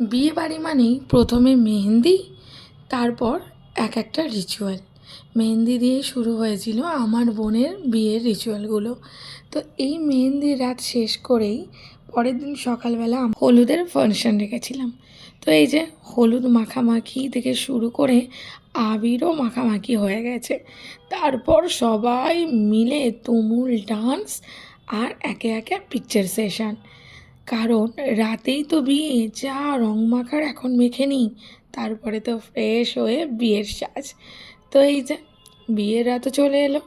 বিয়ে বাড়ি মানেই প্রথমে মেহেন্দি, তারপর এক একটা রিচুয়াল মেহেন্দি দিয়ে শুরু হয়েছিল আমার বোনের বিয়ের রিচুয়ালগুলো তো এই মেহেন্দির রাত শেষ করেই পরের দিন সকালবেলা হলুদের ফাংশন রেখেছিলাম। তো এই যে হলুদ মাখামাখি থেকে শুরু করে আবিরও মাখামাখি হয়ে গেছে। তারপর সবাই মিলে তুমুল ডান্স আর একে একে পিকচার সেশন কারণ রাতেই তো বিয়ে, যা রং মাখার এখন মেখে নিই। তারপরে তো ফ্রেশ হয়ে বিয়ের সাজ। তো এই যে, বিয়ের রাতও চলে এলো।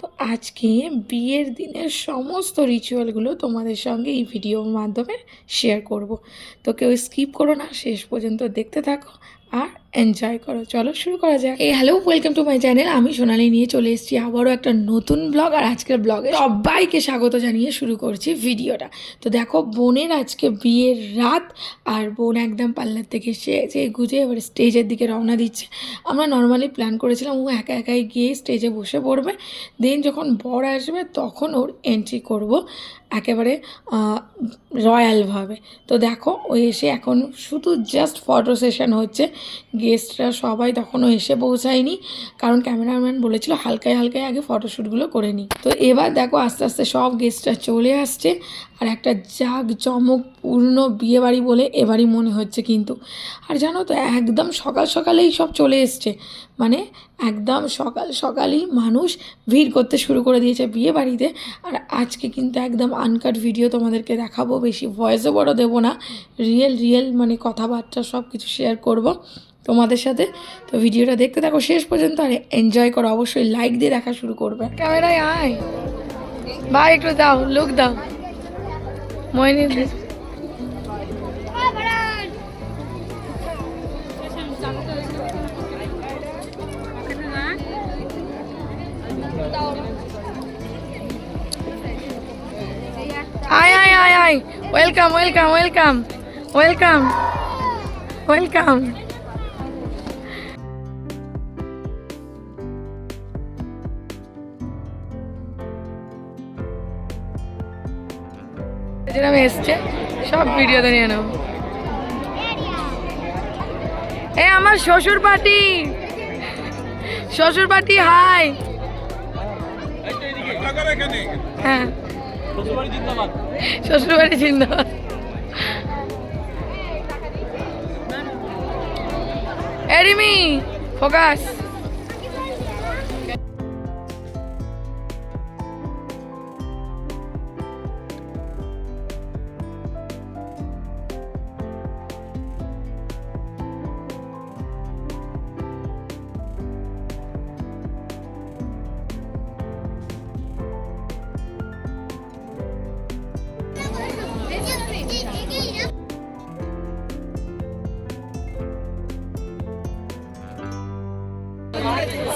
তো আজকে বিয়ের দিনের সমস্ত রিচুয়ালগুলো তোমাদের সঙ্গে এই ভিডিওর মাধ্যমে শেয়ার করব। তো কেউ স্কিপ করো না, শেষ পর্যন্ত দেখতে থাকো। আর এনজয় করো। চলো শুরু করা যাক। এই hello welcome to my channel আমি সোনালি নিয়ে চলে এসেছি আবারও একটা নতুন ব্লগ আর আজকের ব্লগে সবাইকে স্বাগত জানিয়ে শুরু করছি ভিডিওটা। তো দেখো, বোনের আজকে বিয়ের রাত আর বোন একদম পার্লার থেকে সেজে গুজে এবার স্টেজের দিকে রওনা দিচ্ছে। আমরা নর্মালি প্ল্যান করেছিলাম ও একা একাই গিয়ে স্টেজে বসে পড়বে। দেন যখন বর আসবে, তখন ওর এন্ট্রি করব। একেবারে রয়্যালভাবে তো দেখো, ও এসে এখন শুধু জাস্ট ফটো সেশন হচ্ছে। গেস্টরা সবাই তখনও এসে পৌঁছায়নি। কারণ ক্যামেরাম্যান বলেছিল, হালকায় হালকায় আগে ফটোশ্যুটগুলো করে নিই। তো এবার দেখো, আস্তে আস্তে সব গেস্টরা চলে আসছে। আর একটা জাগ চমকপূর্ণ বিয়েবাড়ি বলে এবারই মনে হচ্ছে কিন্তু। আর জানো তো, একদম সকাল সকালেই সব চলে এসছে। মানে একদম সকাল সকালেই মানুষ ভিড় করতে শুরু করে দিয়েছে বিয়ে বাড়িতে আর আজকে কিন্তু একদম আনকাট ভিডিও তোমাদেরকে দেখাবো, বেশি ভয়েসও বড় দেবো না। রিয়েল রিয়েল মানে কথাবার্তা সব কিছু শেয়ার করব তোমাদের সাথে। তো ভিডিওটা দেখতে থাকো শেষ পর্যন্ত আর এনজয় করো। অবশ্যই লাইক দিয়ে দেখা শুরু করবে। ক্যামেরায় আয়। ভাই, একটু দাও লুক দাও। ময়নি আয় আয় আয় আয় welcome welcome welcome welcome welcome যেরকম এসছে, সব ভিডিওতে নিয়ে নেব। এ, আমার শ্বশুর পার্টি শ্বশুর পার্টি হাই! হ্যাঁ। শ্বশুর বাড়ি জিন্দাবাদ এরিমি focus.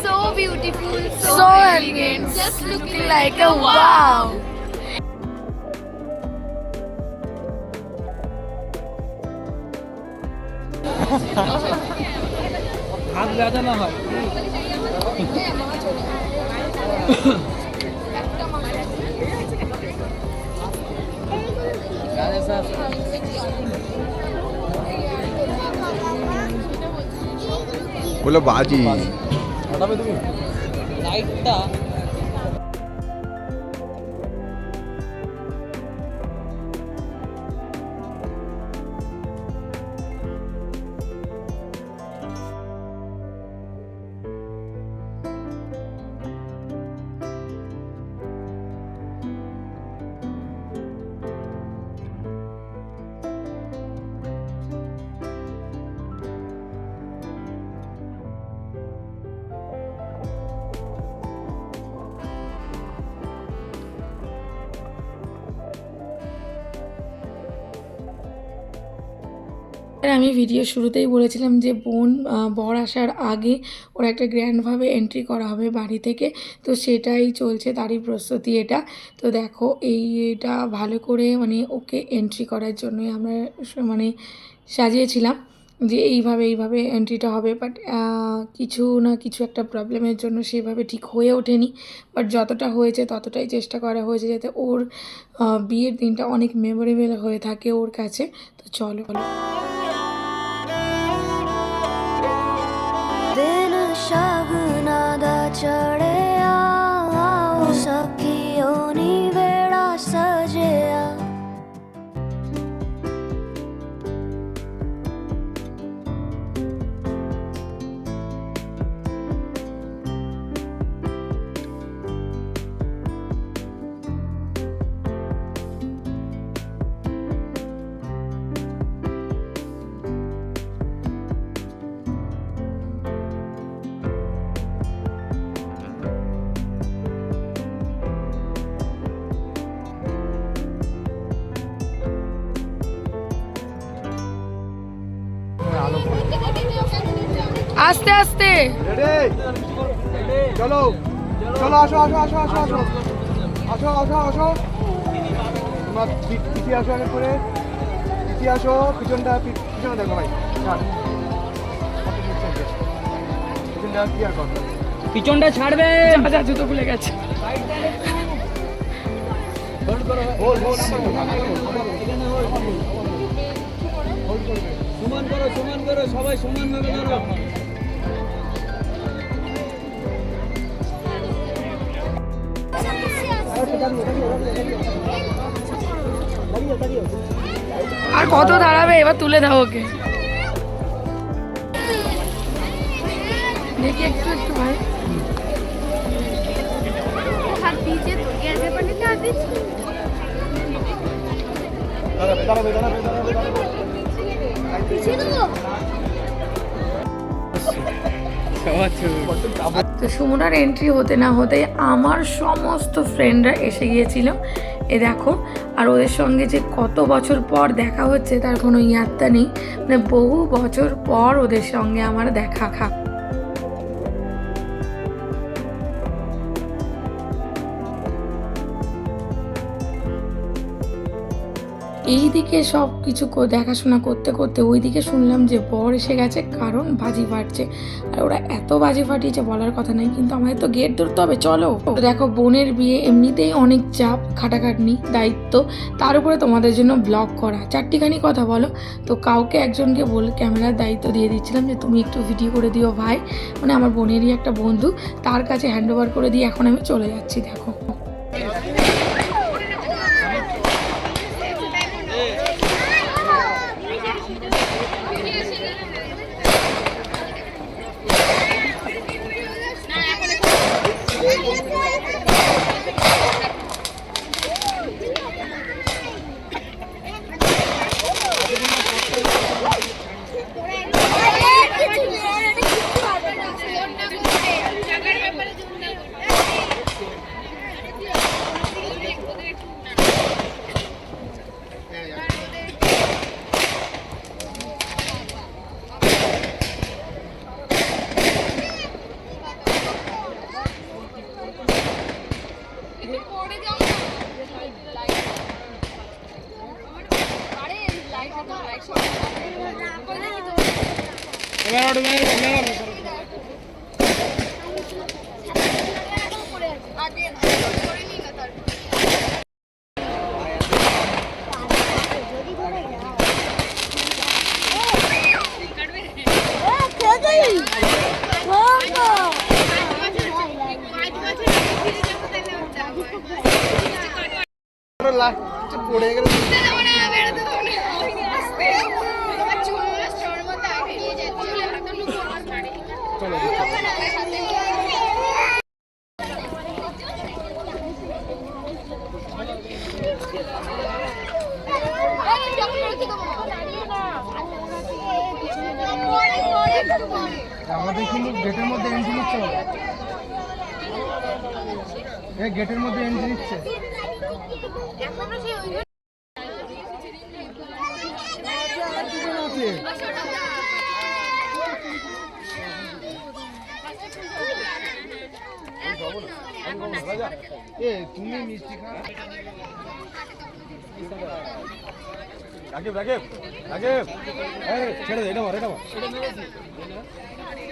So beautiful, so, So elegant, elegant. just looking like a wow. হাত ব্যথা না হয় বলো বাজি হঠাবে তুমি লাইটটা আমি ভিডিও শুরুতেই বলেছিলাম যে বোন বর আসার আগে ওর একটা গ্র্যান্ডভাবে এন্ট্রি করা হবে বাড়ি থেকে। তো সেটাই চলছে, তারই প্রস্তুতি এটা। তো দেখো, এইটা ভালো করে মানে ওকে এন্ট্রি করার জন্যই আমরা মানে সাজিয়েছিলাম যে এইভাবে এইভাবে এন্ট্রিটা হবে। বাট কিছু না কিছু একটা প্রবলেমের জন্য সেভাবে ঠিক হয়ে ওঠেনি। বাট যতটা হয়েছে ততটাই চেষ্টা করা হয়েছে যাতে ওর বিয়ের দিনটা অনেক মেমোরেবল হয়ে থাকে ওর কাছে। তো চলো। আস্তে আস্তে। রেডি চলো। চলো আসো আসো আসো আসো আসো। আসো আসো আসো। তোমরা পি- পিছিয়ে আসো আগে করে। পিছিয়ে আসো পিছনটা পিছনে দেখো ভাই? পিছনটা ছাড়বে। যা জুতো খুলে গেছে। সমান করো সমান করো সবাই সমান ভাবে ধরো। আর কত দাঁড়াবে? এবার তুলে দাও ওকে। দেখি একটু একটু ভাই। দাঁড়াবে দাঁড়াবে দাঁড়াবে দাঁড়াবে। তো সুমনার এন্ট্রি হতে না হতে আমার সমস্ত ফ্রেন্ডরা এসে গিয়েছিল। এ দেখো, আর ওদের সঙ্গে যে কত বছর পর দেখা হচ্ছে তার কোনো ইয়াত্তা নেই। মানে বহু বছর পর ওদের সঙ্গে আমার দেখা খা এই দিকে সব কিছু দেখাশোনা করতে করতে ওই দিকে শুনলাম যে বর এসে গেছে, কারণ বাজি ফাটছে। আর ওরা এত বাজি ফাটিয়েছে বলার কথা নাই, কিন্তু আমাদের তো গেট ধরতে হবে, চলো। দেখো, বোনের বিয়ে এমনিতেই অনেক চাপ, খাটাখাটনি, দায়িত্ব। তার উপরে তোমাদের জন্য ব্লগ করা। চারটিখানি কথা বলো। তো কাউকে একজনকে বলে ক্যামেরার দায়িত্ব দিয়ে দিচ্ছিলাম যে তুমি একটু ভিডিও করে দিও ভাই। মানে আমার বোনেরই একটা বন্ধু, তার কাছে হ্যান্ড ওভার করে দিয়ে এখন আমি চলে যাচ্ছি, দেখো। আগে আমাদের কিন্তু গেটের মধ্যে এন্ট্রি নিচ্ছে এই গেটের মধ্যে এন্ট্রি নিচ্ছে। এ তুমি মিষ্টি খা রাকিব রাকিব রাকিব। এই, ছেড়ে দে এটা মার এটা মার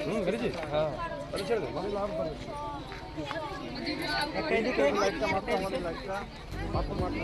হুম করেছিস হ্যাঁ তাহলে ছেড়ে দে মানে লাভ মাত্র মাত্র মাত্র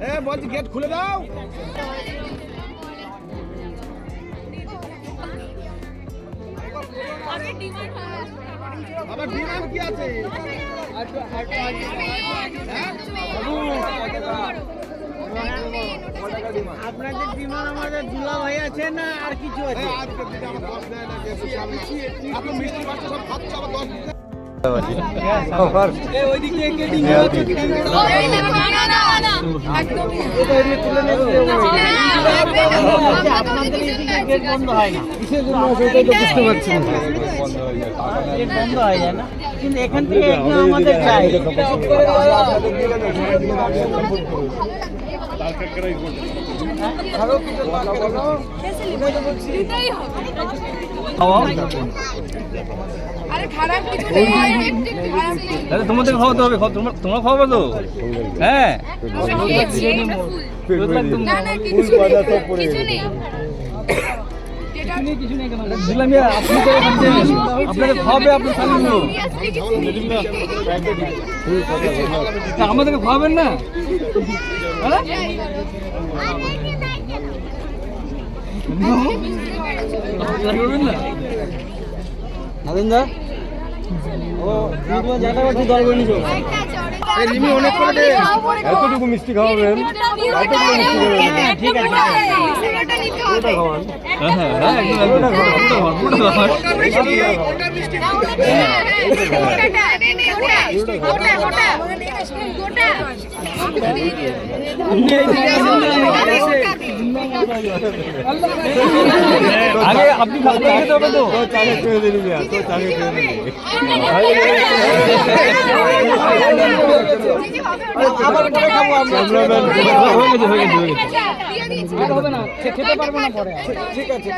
হ্যাঁ বলছি গেট খুলে দাও। আবার ডিমান্ড কি আছে? আপনাদের বিমান আমাদের দুলা ভাই আছে না আর কিছু আছে? মিষ্টি বাচ্চা সব খাচ্ছ আবার দশ কিন্তু এখান থেকে আমাদের চাই তোমাদের খাওয়াতে হবে তোমরা তোমরা খাওয়াবে তো। হ্যাঁ আমাদেরকে খাওয়াবেন না? হ্যাঁ? নাদিন্দা ও ভিডিও জায়গা করছি দল করে নিছো রিমি অনেক করে দে এতটুকু মিষ্টি খাওয়াবেন ঠিক আছে হ্যাঁ হ্যাঁ হ্যাঁ একদম একদম পুরোটা খাওয়ান, পুরোটা খাওয়ান। ওটা মিষ্টি আগে আপনি খাবেন আগে তো হবে তো হয়ে হয়ে হয়ে হবে না খেতে পারব না পরে ঠিক আছে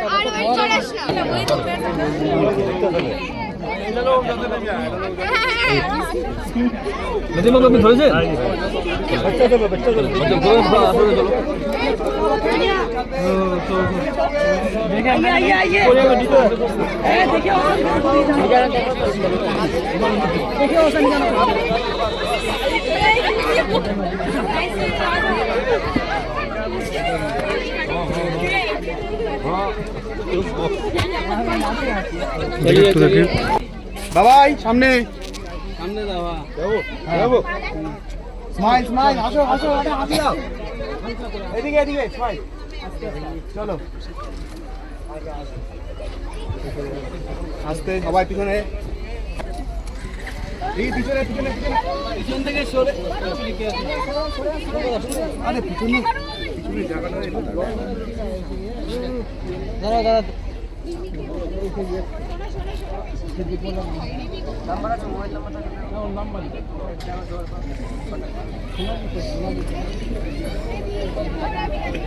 মেজে লোক আপনি ধরেছেন আচ্ছা, ধরো, বাবাই সামনে। সামনে যাব স্মাইল স্মাইল আসো আসো আসো হাসি দাও এদিকে এদিকে স্মাইল। চলো। আস্তে সবাই পিছনে। পিছনে পিছনে পিছনে। পিছন থেকে সরে। আরে পিছনে। পিছনে জায়গাটা এলো না।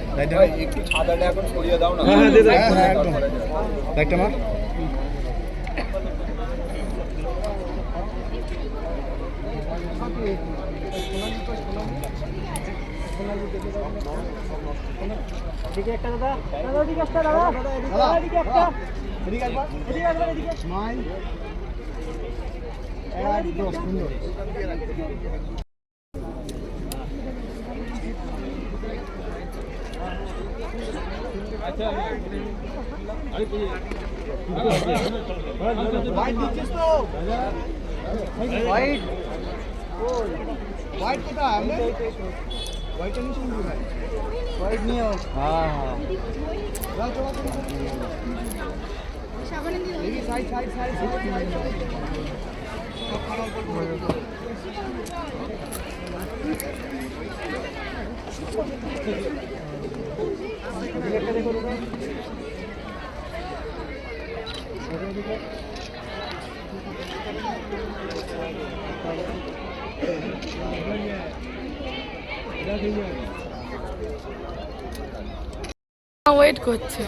দাঁড়া দাঁড়া একটু ছাদাটা এখন সরিয়ে দাও না হ্যাঁ হ্যাঁ একদম। একটা মার। এদিকে একটা দাদা। দাদা এদিকে একটা দাদা। দাদা এদিকে একটা। এদিকে একবার এদিকে একবার এদিকে স্মাইল একদম সুন্দর হোয়াইট দিচ্ছিস তো? হোয়াইট হোয়াইট কোথায় আমি হোয়াইটটা নিচ্ছি কোথায় হোয়াইট নিও হ্যাঁ হ্যাঁ ওয়েট করছে।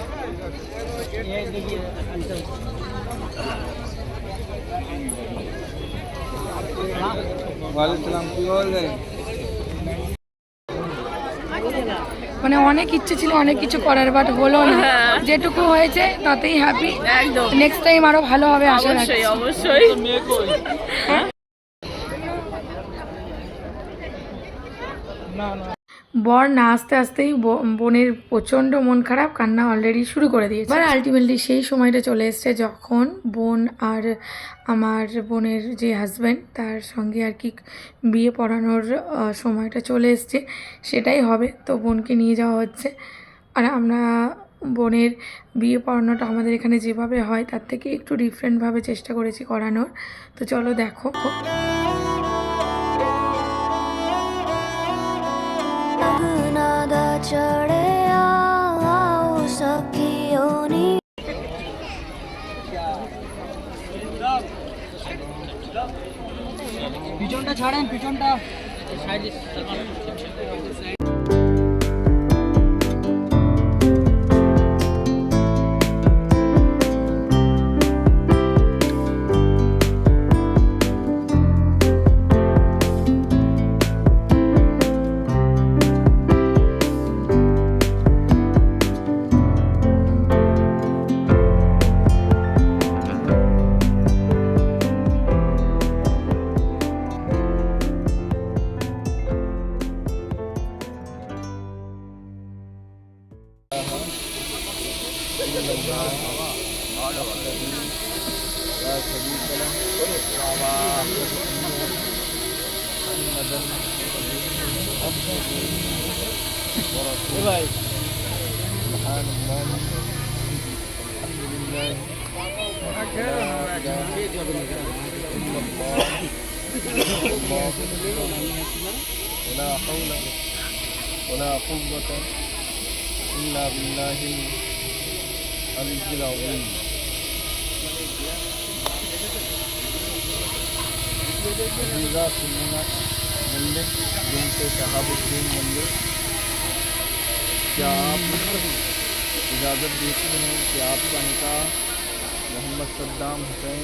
মানে মানে অনেক ইচ্ছে ছিল অনেক কিছু করার বাট হলো না। যেটুকু হয়েছে তাতেই হ্যাপি একদম। নেক্সট টাইম আরও ভালো হবে আশা রাখছি। অবশ্যই অবশ্যই। বর না আসতে আসতেই বোনের প্রচণ্ড মন খারাপ, কান্না অলরেডি শুরু করে দিয়েছে। এবার আলটিমেটলি সেই সময়টা চলে এসছে যখন বোন আর আমার বোনের যে হাজব্যান্ড তার সঙ্গে আর কি বিয়ে পড়ানোর সময়টা চলে এসছে, সেটাই হবে। তো বোনকে নিয়ে যাওয়া হচ্ছে। আর আমরা বোনের বিয়ে পড়ানোটা আমাদের এখানে যেভাবে হয়, তার থেকে একটু ডিফারেন্টভাবে চেষ্টা করেছি করানোর। তো চলো দেখো। পিছনটা ছাড়েন পিছনটা। जाओ बीजा सिंगना मंदिर जिनसे शहाबुद्दीन मंदिर क्या आप इजाज़त देती हैं कि आपका निकाह मोहम्मद सद्दाम हुसैन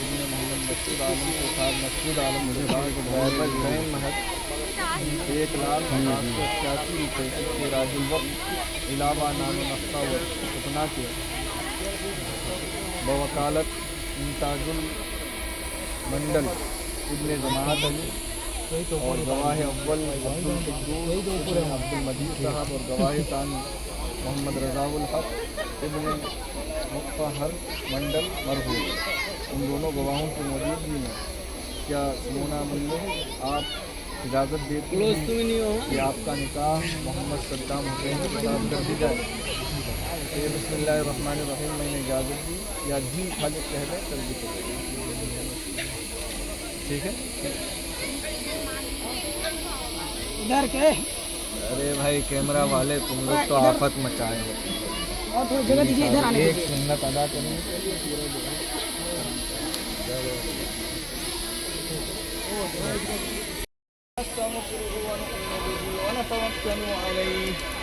इबन मोहम्मद मसूद आलम के साथ मसूद आलम मुजहबान महद एक लाख सात सौ छियासी रुपये के राजुल वक्त इलावा नाम नक्शा व सपना के बवकालत इंताजुल मंडल इबन जमात अली और गवाह अव्वल अब्दुल अब्दुल मजीद साहब और गवाह तानी मोहम्मद रजाउल हक इबन मुख्तहर मंडल मरहूम। इन दोनों गवाहों की मौजूदगी में क्या मोना मल्ले आप इजाज़त देती हैं कि आपका निकाह मोहम्मद सद्दाम हुसैन के साथ कर दी जाए। ये बसमीम मैंने इजाज़त दी या जी खाली कह दें कर दी तो ठीक है इधर के अरे भाई कैमरा वाले तुम लोग तो आफत मचाए हो और थोड़ी जगह दीजिए इधर आने एक सुन्नत अदा करेंगे ونتوكل عليه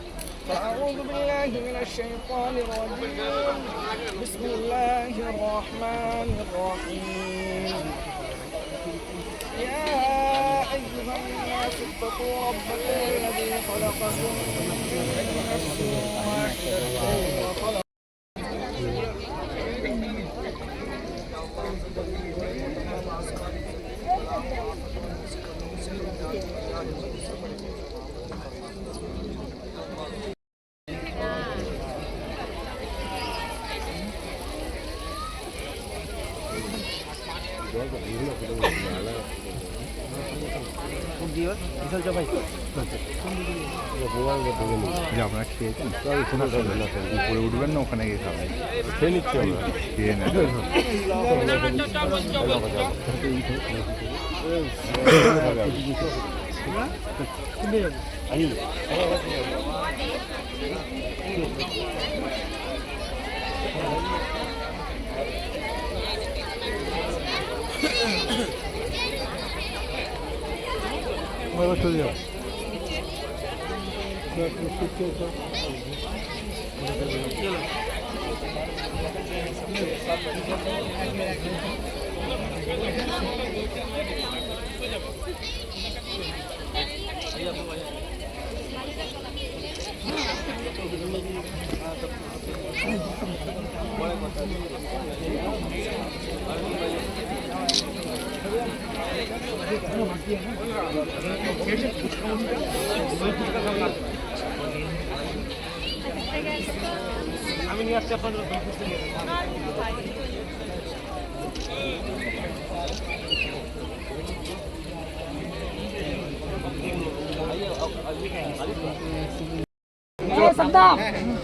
فأعوذ بالله من الشيطان الرجيم. بسم الله الرحمن الرحيم. يا أيها الناس اتقوا ربكم الذي خلقكم من نفس واحدة وخلق যে আপনারা খেয়েছেন উপরে উঠবেন না ওখানে গিয়ে খাবেন খেয়ে নিচ্ছি আমরা খেয়ে নেন puedo estudiar.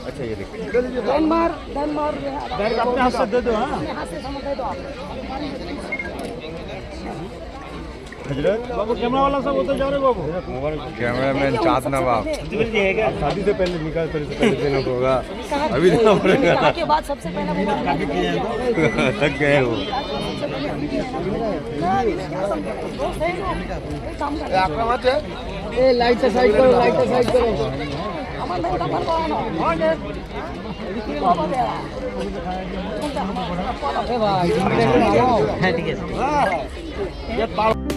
अच्छा ये देखिए कैमरा मैन चाँद नवाब। शादी से पहले निकाल कर देना होगा। अभी देना पड़ेगा। थक गए हो। लाइट से साइड करो लाइट से साइड करो। भाई। हाँ, ठीक है। हाँ।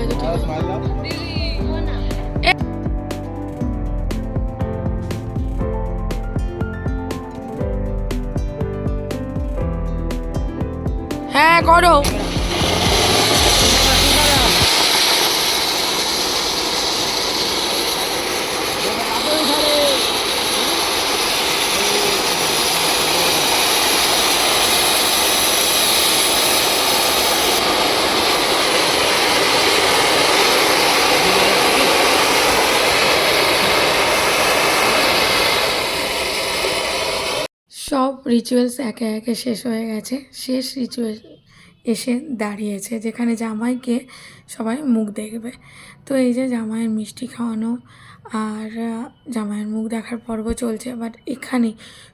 আছে ঠিক আছে হ্যাঁ করো সব রিচুয়ালস একে একে শেষ হয়ে গেছে। শেষ রিচুয়াল এসে দাঁড়িয়েছে, যেখানে জামাইকে সবাই মুখ দেখবে। তো এই যে জামাইয়ের মিষ্টি খাওয়ানো আর জামাইয়ের মুখ দেখার পর্ব চলছে বাট এখানে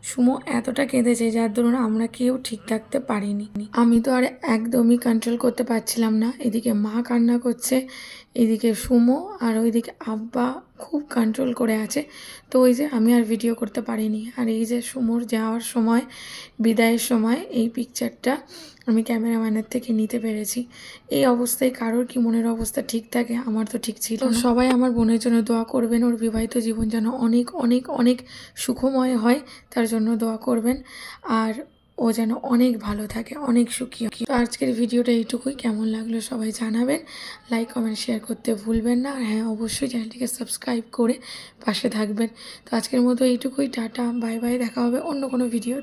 সুমো এতটা কেঁদেছে যার দরুন আমরা কেউ ঠিক থাকতে পারিনি। আমি তো আর একদমই কন্ট্রোল করতে পারছিলাম না। এদিকে মা কান্না করছে এদিকে সুমো আর ওইদিকে আব্বা খুব কন্ট্রোল করে আছে। তো ওই যে আমি আর ভিডিও করতে পারিনি। আর এই যে সুমোর যাওয়ার সময় বিদায়ের সময় এই পিকচারটা আমি ক্যামেরাম্যানের থেকে নিতে পেরেছি। এই অবস্থায় কারোর কি মনের অবস্থা ঠিক থাকে আমার তো ঠিক ছিল সবাই আমার বোনের জন্য দোয়া করবেন ওর বিবাহিত জীবন যেন অনেক অনেক অনেক সুখময় হয় তার জন্য দোয়া করবেন। আর ও যেন অনেক ভালো থাকে, অনেক সুখী। তো আজকের ভিডিওটা এইটুকুই। কেমন লাগল সবাই জানাবেন। লাইক কমেন্ট শেয়ার করতে ভুলবেন না। আর হ্যাঁ অবশ্যই চ্যানেলটিকে সাবস্ক্রাইব করে পাশে থাকবেন। তো আজকের মতো এইটুকুই। টাটা বাই বাই দেখা হবে অন্য কোনো ভিডিও